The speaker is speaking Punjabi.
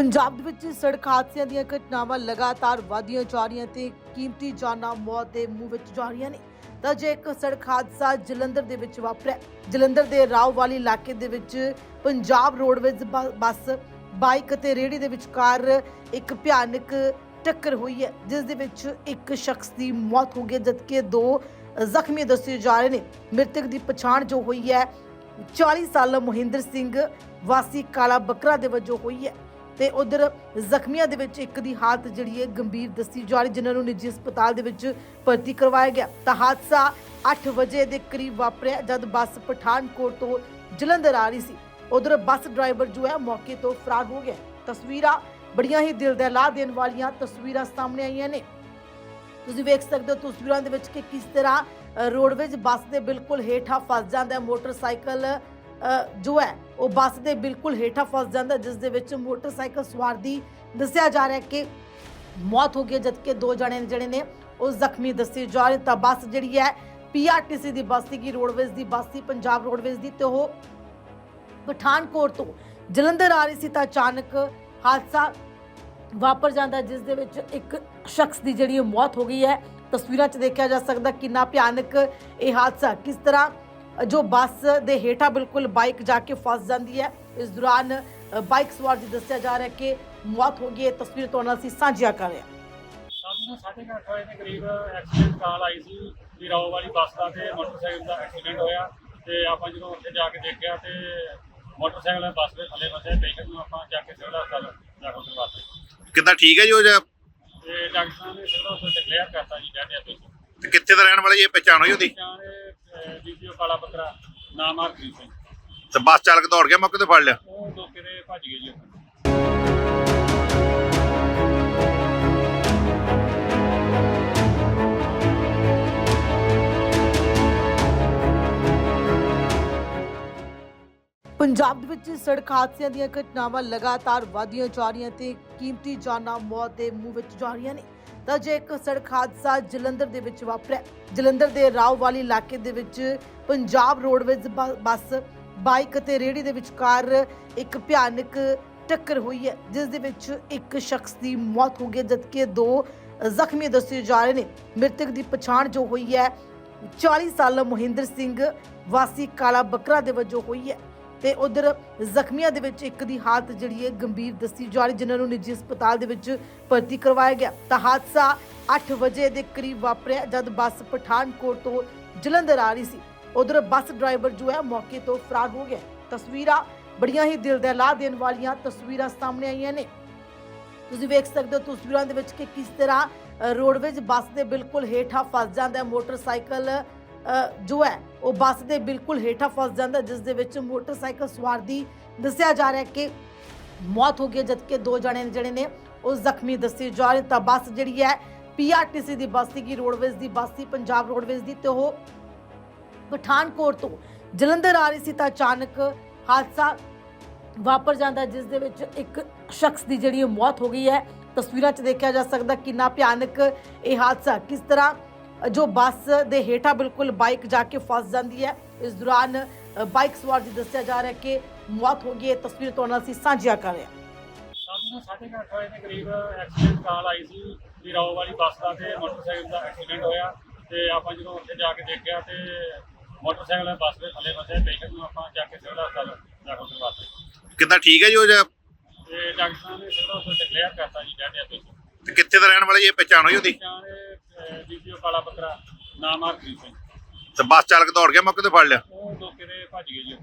ਪੰਜਾਬ ਦੇ ਵਿੱਚ ਸੜਕ ਹਾਦਸਿਆਂ ਦੀਆਂ ਘਟਨਾਵਾਂ ਲਗਾਤਾਰ ਵਧੀਆਂ ਜਾ ਰਹੀਆਂ ਤੇ ਕੀਮਤੀ ਜਾਨਾਂ ਮੌਤ ਦੇ ਮੂੰਹ ਵਿੱਚ ਜਾ ਰਹੀਆਂ ਨੇ। ਤਾਂ ਜੇ ਇੱਕ ਸੜਕ ਹਾਦਸਾ ਜਲੰਧਰ ਦੇ ਵਿੱਚ ਵਾਪਰਿਆ, ਜਲੰਧਰ ਦੇ ਰਾਓ ਵਾਲੀ ਇਲਾਕੇ ਦੇ ਵਿੱਚ ਪੰਜਾਬ ਰੋਡਵੇਜ਼ ਬੱਸ, ਬਾਈਕ ਅਤੇ ਰੇਹੜੀ ਦੇ ਵਿਚਕਾਰ ਇੱਕ ਭਿਆਨਕ ਟੱਕਰ ਹੋਈ ਹੈ, ਜਿਸ ਦੇ ਵਿੱਚ ਇੱਕ ਸ਼ਖਸ ਦੀ ਮੌਤ ਹੋ ਗਈ ਜਦਕਿ ਦੋ ਜ਼ਖਮੀ ਦੱਸੇ ਜਾ ਰਹੇ ਨੇ। ਮ੍ਰਿਤਕ ਦੀ ਪਛਾਣ ਜੋ ਹੋਈ ਹੈ 40 ਸਾਲਾ ਮੋਹਿੰਦਰ ਸਿੰਘ ਵਾਸੀ ਕਾਲਾ ਬੱਕਰਾ ਦੇ ਵਜੋਂ ਹੋਈ ਹੈ। ਤੇ ਉਧਰ ਜ਼ਖਮੀਆਂ ਦੇ ਵਿੱਚ ਇੱਕ ਦੀ ਹਾਲਤ ਜਿਹੜੀ ਹੈ ਗੰਭੀਰ ਦੱਸੀ ਜਾ ਰਹੀ, ਜਿਨ੍ਹਾਂ ਨੂੰ ਨਿੱਜੀ ਹਸਪਤਾਲ ਦੇ ਵਿੱਚ ਭਰਤੀ ਕਰਵਾਇਆ ਗਿਆ। ਤਾਂ ਹਾਦਸਾ 8 ਵਜੇ ਦੇ ਕਰੀਬ ਵਾਪਰਿਆ, ਜਦ ਬੱਸ ਪਠਾਨਕੋਟ ਤੋਂ ਜਲੰਧਰ ਆ ਰਹੀ ਸੀ। ਉਧਰ ਬੱਸ ਡਰਾਈਵਰ ਜੋ ਹੈ ਮੌਕੇ ਤੋਂ ਫਰਾਰ ਹੋ ਗਿਆ। ਤਸਵੀਰਾਂ ਬੜੀਆਂ ਹੀ ਦਿਲ ਦਹਿਲਾ ਦੇਣ ਵਾਲੀਆਂ ਤਸਵੀਰਾਂ ਸਾਹਮਣੇ ਆਈਆਂ ਨੇ। ਤੁਸੀਂ ਵੇਖ ਸਕਦੇ ਹੋ ਤਸਵੀਰਾਂ ਦੇ ਵਿੱਚ ਕਿ ਕਿਸ ਤਰ੍ਹਾਂ ਰੋਡਵੇਜ਼ ਬੱਸ ਦੇ ਬਿਲਕੁਲ ਹੇਠਾਂ ਫਸ ਜਾਂਦਾ ਹੈ। ਮੋਟਰਸਾਈਕਲ ਜੋ ਹੈ ਉਹ ਬੱਸ ਦੇ ਬਿਲਕੁਲ ਹੇਠਾਂ ਫਸ ਜਾਂਦਾ ਜਿਸ ਦੇ ਵਿੱਚ ਮੋਟਰਸਾਈਕਲ ਸਵਾਰ ਦੀ ਦੱਸਿਆ ਜਾ ਰਿਹਾ ਕਿ ਮੌਤ ਹੋ ਗਈ ਜਦਕਿ ਦੋ ਜਣੇ ਜਿਹੜੇ ਨੇ ਉਹ ਜ਼ਖਮੀ ਦੱਸੇ ਜਾ ਰਹੇ ਤਾਂ ਬੱਸ ਜਿਹੜੀ ਹੈ ਪੀਆਰਟੀਸੀ ਦੀ ਬੱਸ ਸੀਗੀ ਰੋਡਵੇਜ਼ ਦੀ ਬੱਸ ਸੀ ਪੰਜਾਬ ਰੋਡਵੇਜ਼ ਦੀ ਤੇ ਉਹ ਪਠਾਨਕੋਟ ਤੋਂ ਜਲੰਧਰ ਆ ਰਹੀ ਸੀ ਤਾਂ ਅਚਾਨਕ ਹਾਦਸਾ ਵਾਪਰ ਜਾਂਦਾ ਹੈ, ਜਿਸ ਦੇ ਵਿੱਚ ਇੱਕ ਸ਼ਖਸ ਦੀ ਜਿਹੜੀ ਮੌਤ ਹੋ ਗਈ ਹੈ। ਤਸਵੀਰਾਂ 'ਚ ਦੇਖਿਆ ਜਾ ਸਕਦਾ ਕਿੰਨਾ ਭਿਆਨਕ ਇਹ ਹਾਦਸਾ ਕਿਸ ਤਰ੍ਹਾਂ ਜੋ ਬੱਸ ਦੇ ਹੇਠਾਂ ਬਿਲਕੁਲ ਬਾਈਕ ਜਾ ਕੇ ਫਸ ਜਾਂਦੀ ਹੈ। ਇਸ ਦੌਰਾਨ ਬਾਈਕ ਸਵਾਰ ਦੀ ਦੱਸਿਆ ਜਾ ਰਿਹਾ ਹੈ ਕਿ ਮੌਤ ਹੋ ਗਈ ਹੈ। ਤਸਵੀਰ ਤੋਂ ਨਾਲ ਅਸੀਂ ਸਾਂਝੀਆਂ ਕਰ ਰਹੇ ਹਾਂ। ਸਾਨੂੰ ਸਾਢੇ ਕੁ ਅੱਠ ਵਜੇ ਦੇ ਕਰੀਬ ਐਕਸੀਡੈਂਟ ਕਾਲ ਆਈ ਸੀ ਵੀ ਰਾਓ ਵਾਲੀ ਬੱਸ ਦਾ ਤੇ ਮੋਟਰਸਾਈਕਲ ਦਾ ਐਕਸੀਡੈਂਟ ਹੋਇਆ ਤੇ ਆਪਾਂ ਜਦੋਂ ਉੱਥੇ ਜਾ ਕੇ ਦੇਖਿਆ ਤੇ ਮੋਟਰਸਾਈਕਲ ਨੇ ਬੱਸ ਦੇ ਥੱਲੇ ਫਸਿਆ ਪੇਸ਼ੈਂਟ ਨੂੰ ਆਪਾਂ ਜਾ ਕੇ ਸਿਵਲ ਹਸਪਤਾਲ ਦਾਖਲ ਕਰਵਾਤਾ ਕਿੱਦਾਂ ਠੀਕ ਹੈ ਜੀ ਉਹ ਜਾਂ ਤੇ ਡਾਕਟਰ ਸਾਹਿਬ ਨੇ ਸਿਵਲ ਹਸਪਤਾਲ ਡਿਕਲੇਅਰ ਕਰਤਾ ਜੀ ਡੈਡ ਹੈ ਤੇ ਕਿੱਥੇ ਦਾ ਰਹਿਣ ਵਾਲਾ ਜੀ ਇਹ ਪਛਾਣ ਹੋਈ ਉਹਦੀ? ਪਛਾਣ ਕਾਲਾ ਬੱਕਰਾ ਨਾਮ ਹਰਪ੍ਰੀਤ ਸਿੰਘ ਤੇ ਬੱਸ ਚਾਲਕ ਦੌੜ ਗਿਆ ਮੌਕੇ ਤੇ ਫੜ ਲਿਆ ਉਹ ਭੱਜ ਗਏ ਜੀ ਉੱਥੋਂ। ਪੰਜਾਬ ਦੇ ਵਿੱਚ ਸੜਕ ਹਾਦਸਿਆਂ ਦੀਆਂ ਘਟਨਾਵਾਂ ਲਗਾਤਾਰ ਵਧੀਆਂ ਜਾ ਰਹੀਆਂ ਤੇ ਕੀਮਤੀ ਜਾਨਾਂ ਮੌਤ ਦੇ ਮੂੰਹ ਵਿੱਚ ਜਾ ਰਹੀਆਂ ਨੇ। ਤਾਂ ਜੇ ਇੱਕ ਸੜਕ ਹਾਦਸਾ ਜਲੰਧਰ ਦੇ ਵਿੱਚ ਵਾਪਰਿਆ ਜਲੰਧਰ ਦੇ ਰਾਓਵਾਲੀ ਇਲਾਕੇ ਦੇ ਵਿੱਚ ਪੰਜਾਬ ਰੋਡਵੇਜ਼ ਬ- ਬੱਸ ਬਾਈਕ ਅਤੇ ਰੇਹੜੀ ਦੇ ਵਿਚਕਾਰ ਇੱਕ ਭਿਆਨਕ ਟੱਕਰ ਹੋਈ ਹੈ ਜਿਸ ਦੇ ਵਿੱਚ ਇੱਕ ਸ਼ਖਸ ਦੀ ਮੌਤ ਹੋ ਗਈ ਹੈ, ਜਦਕਿ ਦੋ ਜ਼ਖਮੀ ਦੱਸੇ ਜਾ ਰਹੇ ਨੇ। ਮ੍ਰਿਤਕ ਦੀ ਪਛਾਣ ਜੋ ਹੋਈ ਹੈ 40 ਸਾਲਾ ਮੋਹਿੰਦਰ ਸਿੰਘ ਵਾਸੀ ਕਾਲਾ ਬੱਕਰਾ ਦੇ ਵਜੋਂ ਹੋਈ ਹੈ। ਤੇ ਉਧਰ ਜ਼ਖਮੀਆਂ ਦੇ ਵਿੱਚ ਇੱਕ ਦੀ ਹਾਲਤ ਜਿਹੜੀ ਹੈ ਗੰਭੀਰ ਦੱਸੀ ਜਾ ਰਹੀ, ਜਿਨ੍ਹਾਂ ਨੂੰ ਨਿੱਜੀ ਹਸਪਤਾਲ ਦੇ ਵਿੱਚ ਭਰਤੀ ਕਰਵਾਇਆ ਗਿਆ। ਤਾਂ ਹਾਦਸਾ 8 ਵਜੇ ਦੇ ਕਰੀਬ ਵਾਪਰਿਆ, ਜਦ ਬੱਸ ਪਠਾਨਕੋਟ ਤੋਂ ਜਲੰਧਰ ਆ ਰਹੀ ਸੀ। ਉਧਰ ਬੱਸ ਡਰਾਈਵਰ ਜੋ ਹੈ ਮੌਕੇ ਤੋਂ ਫਰਾਰ ਹੋ ਗਿਆ। ਤਸਵੀਰਾਂ ਬੜੀਆਂ ਹੀ ਦਿਲ ਦਹਿਲਾ ਦੇਣ ਵਾਲੀਆਂ ਤਸਵੀਰਾਂ ਸਾਹਮਣੇ ਆਈਆਂ ਨੇ। ਤੁਸੀਂ ਵੇਖ ਸਕਦੇ ਹੋ ਤਸਵੀਰਾਂ ਦੇ ਵਿੱਚ ਕਿ ਕਿਸ ਤਰ੍ਹਾਂ ਰੋਡਵੇਜ਼ ਬੱਸ ਦੇ ਬਿਲਕੁਲ ਹੇਠਾਂ ਫਸ ਜਾਂਦਾ ਹੈ। ਮੋਟਰਸਾਈਕਲ ਜੋ ਹੈ ਉਹ ਬੱਸ ਦੇ ਬਿਲਕੁਲ ਹੇਠਾਂ ਫਸ ਜਾਂਦਾ ਹੈ, ਜਿਸ ਦੇ ਵਿੱਚ ਮੋਟਰਸਾਈਕਲ ਸਵਾਰ ਦੀ ਦੱਸਿਆ ਜਾ ਰਿਹਾ ਕਿ ਮੌਤ ਹੋ ਗਈ ਜਦਕਿ ਦੋ ਜਣੇ ਜਿਹੜੇ ਨੇ ਉਹ ਜ਼ਖਮੀ ਦੱਸੇ ਜਾ ਰਹੇ ਤਾਂ ਬੱਸ ਜਿਹੜੀ ਹੈ ਪੀਆਰਟੀਸੀ ਦੀ ਬੱਸ ਸੀਗੀ ਰੋਡਵੇਜ਼ ਦੀ ਬੱਸ ਸੀ ਪੰਜਾਬ ਰੋਡਵੇਜ਼ ਦੀ ਤੇ ਉਹ ਪਠਾਨਕੋਟ ਤੋਂ ਜਲੰਧਰ ਆ ਰਹੀ ਸੀ ਤਾਂ ਅਚਾਨਕ ਹਾਦਸਾ ਵਾਪਰ ਜਾਂਦਾ ਹੈ, ਜਿਸ ਦੇ ਵਿੱਚ ਇੱਕ ਸ਼ਖਸ ਦੀ ਜਿਹੜੀ ਮੌਤ ਹੋ ਗਈ ਹੈ। ਤਸਵੀਰਾਂ 'ਚ ਦੇਖਿਆ ਜਾ ਸਕਦਾ ਕਿੰਨਾ ਭਿਆਨਕ ਇਹ ਹਾਦਸਾ ਕਿਸ ਤਰ੍ਹਾਂ ਜੋ ਬੱਸ ਦੇ ਹੇਠਾਂ ਬਿਲਕੁਲ ਬਾਈਕ ਜਾ ਕੇ ਫਸ ਜਾਂਦੀ ਹੈ। ਇਸ ਦੌਰਾਨ ਬਾਈਕ ਸਵਾਰ ਦੀ ਦੱਸਿਆ ਜਾ ਰਿਹਾ ਹੈ ਕਿ ਮੌਤ ਹੋ ਗਈ ਹੈ। ਤਸਵੀਰ ਤੋਂ ਨਾਲ ਅਸੀਂ ਸਾਂਝੀਆਂ ਕਰ ਰਹੇ ਹਾਂ। ਸਾਨੂੰ ਸਾਢੇ ਕੁ ਅੱਠ ਵਜੇ ਦੇ ਕਰੀਬ ਐਕਸੀਡੈਂਟ ਕਾਲ ਆਈ ਸੀ ਵੀ ਰਾਓ ਵਾਲੀ ਬੱਸ ਦਾ ਤੇ ਮੋਟਰਸਾਈਕਲ ਦਾ ਐਕਸੀਡੈਂਟ ਹੋਇਆ ਤੇ ਆਪਾਂ ਜਦੋਂ ਉੱਥੇ ਜਾ ਕੇ ਦੇਖਿਆ ਤੇ ਮੋਟਰਸਾਈਕਲ ਨੇ ਬੱਸ ਦੇ ਥੱਲੇ ਫਸਿਆ ਪੇਸ਼ੈਂਟ ਨੂੰ ਆਪਾਂ ਜਾ ਕੇ ਸਿਵਲ ਹਸਪਤਾਲ ਦਾਖਲ ਕਰਵਾਤਾ ਕਿੱਦਾਂ ਠੀਕ ਹੈ ਜੀ ਉਹ ਜਾਂ ਤੇ ਡਾਕਟਰ ਨੇ ਸਿਵਲ ਹਸਪਤਾਲ ਡਿਕਲੇਅਰ ਕਰਤਾ ਜੀ ਡੈਡ ਹੈ ਤੇ ਕਿੱਥੇ ਦਾ ਰਹਿਣ ਵਾਲਾ ਜੀ? ਇਹ ਪਛਾਣ ਹੋਈ ਉਹਦੀ? ਪਛਾਣ ਬੱਕਰਾ ਨਾਮ ਹਰਪ੍ਰੀਤ ਸਿੰਘ ਤੇ ਬੱਸ ਚਾਲਕ ਦੌੜ ਗਿਆ ਮੌਕੇ ਤੇ ਫੜ ਲਿਆ ਉਹ ਲੋਕੇ ਦੇ ਭੱਜ ਗਏ ਜੀ।